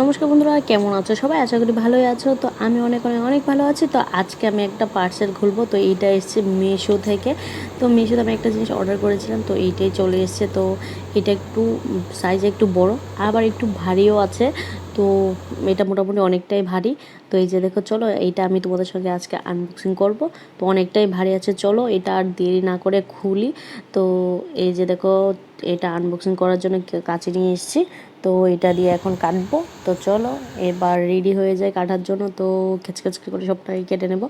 নমস্কার বন্ধুরা, কেমন আছো সবাই? আশা করি ভালোই আছো। তো আমি অনেক অনেক অনেক ভালো আছি। তো আজকে আমি একটা পার্সেল খুলবো। তো এইটা এসছে মিশো থেকে। তো মিশোতে আমি একটা জিনিস অর্ডার করেছিলাম। তো এইটাই চলে এসছে। তো এটা একটু সাইজ একটু বড়, আবার একটু ভারীও আছে। তো এটা মোটামুটি অনেকটাই ভারী। তো এই যে দেখো, চলো এইটা আমি তোমাদের সঙ্গে আজকে আনবক্সিং করব। তো অনেকটাই ভারী আছে, চলো এটা আর দেরি না করে খুলি। তো এই যে দেখো, এটা আনবক্সিং করার জন্য কাছে নিয়ে এসেছি। তো এটা দিয়ে এখন কাটবো। তো চলো, এবার রেডি হয়ে যায় কাটার জন্য। তো খেচখেচ করে সবটাই কেটে নেব।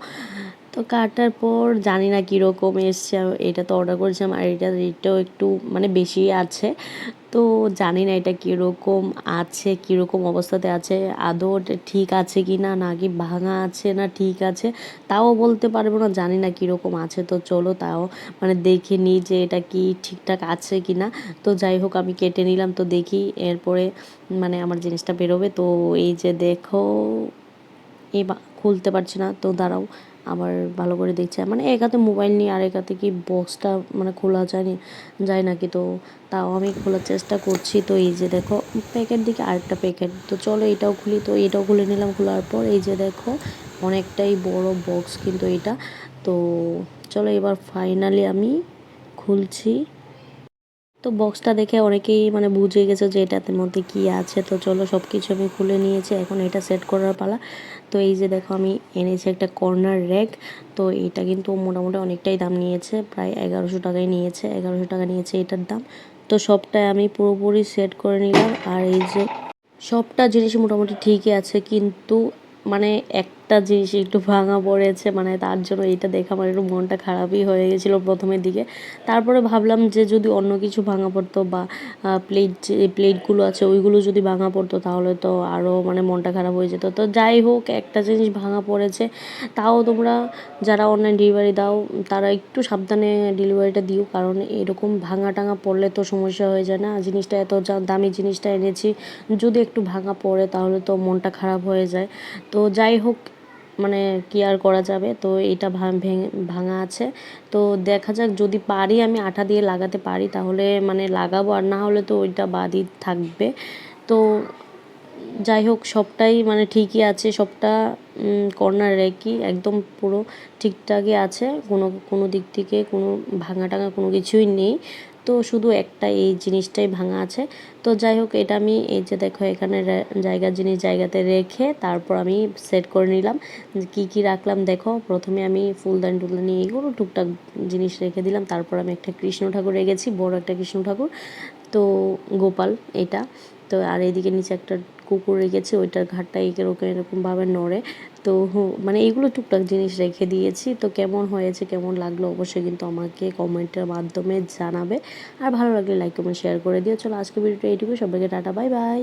তো কাটার পর জানি না কীরকম এসছে এটা তো অর্ডার করেছিলাম আর এটা রেটটাও একটু মানে বেশি আছে। তো জানি না এটা কীরকম আছে, কীরকম অবস্থাতে আছে, আদৌ ঠিক আছে কি না নাকি ভাঙা আছে না ঠিক আছে, তাও বলতে পারব না, জানি না কীরকম আছে। তো চলো তাও মানে দেখে নিই যে এটা কি ঠিকঠাক আছে কি না। তো যাই হোক, আমি কেটে নিলাম, তো দেখি এরপরে মানে আমার জিনিসটা বেরোবে। তো এই যে দেখো এই খুলতে পারছি না, তো দাঁড়াও। আবার ভালো করে দেখছে। মানে এক হাতে মোবাইল নিয়ে আর এক হাতে কি বক্সটা মানে খোলা যায় যায় নাকি? তো তাও আমি খোলার চেষ্টা করছি। তো এই যে দেখো প্যাকেট দিকে আরেকটা প্যাকেট তো চলো এটাও খুলি। তো এটাও খুলে নিলাম। খোলার পর এই যে দেখো, অনেকটাই বড় বক্স কিন্তু এটা। তো চলো এবার ফাইনালি আমি খুলছি। তো বক্সটা দেখে অনেকেই মানে বুঝে গেছে যে এটাতে মধ্যে কি আছে। তো চলো সব কিছু আমি খুলে নিয়েছি, এখন এটা সেট করার পালা। তো এই যে দেখো আমি এনেছি একটা কর্নার র্যাক তো এটা কিন্তু মোটামুটি অনেকটাই দাম নিয়েছে, প্রায় এগারোশো টাকায় নিয়েছে, এগারোশো টাকা নিয়েছে এটার দাম। তো সবটাই আমি পুরোপুরি সেট করে নিলাম। আর এই যে সবটা জিনিস মোটামুটি ঠিকই আছে, কিন্তু মানে একটা জিনিস একটু ভাঙা পড়েছে মানে তার জন্য এইটা দেখে আমার একটু মনটা খারাপই হয়ে গেছিল প্রথমের দিকে। তারপরে ভাবলাম যে যদি অন্য কিছু ভাঙা পড়তো বা প্লেট যে প্লেটগুলো আছে ওইগুলো যদি ভাঙা পড়তো তাহলে তো আরও মানে মনটা খারাপ হয়ে যেত। তো যাই হোক, একটা জিনিস ভাঙা পড়েছে, তাও তোমরা যারা অনলাইন ডেলিভারি দাও, তারা একটু সাবধানে ডেলিভারিটা দিও, কারণ এরকম ভাঙা টাঙা পড়লে তো সমস্যা হয়ে যায় না। জিনিসটা এত দামি জিনিসটা এনেছি, যদি একটু ভাঙা পড়ে তাহলে তো মনটা খারাপ হয়ে যায়। তো যাই হোক মানে কি আর করা যাবে? তো এটা ভেঙে আছে। তো দেখা যাক যদি পারি আমি আঠা দিয়ে লাগাতে পারি, তাহলে মানে লাগাবো। আর না হলে তো ওইটা বাদই থাকবে। তো যাই হোক, সবটাই মানে ঠিকই আছে, সবটা কর্নার রেখি একদম পুরো ঠিকঠাকই আছে, কোনো কোনো দিক থেকে কোনো ভাঙা টাঙা কোনো কিছুই নেই। তো শুধু একটা এই জিনিসটাই ভাঙা আছে। তো যাই হোক, এটা আমি এই যে দেখো এখানে জায়গার জিনিস জায়গাতে রেখে তারপর আমি সেট করে নিলাম। কি কি রাখলাম দেখো, প্রথমে আমি ফুলদানি টুলদানি এইগুলো টুকটাক জিনিস রেখে দিলাম। তারপর আমি একটা কৃষ্ণ ঠাকুর রেখেছি, বড় একটা কৃষ্ণ ঠাকুর। তো গোপাল, এটা। তো আর এদিকে নিচে একটা কুকুর রেখেছি, ওইটার ঘাটটা এরকম এরকমভাবে নড়ে। তো মানে এইগুলো টুকটাক জিনিস রেখে দিয়েছি। তো কেমন হয়েছে, কেমন লাগল অবশ্যই কিন্তু আমাকে কমেন্টের মাধ্যমে জানাবে। আর ভালো লাগলে লাইক কমেন্ট শেয়ার করে দিও। চলো আজকে ভিডিওটা এইটুকু সবাইকে টাটা বাই বাই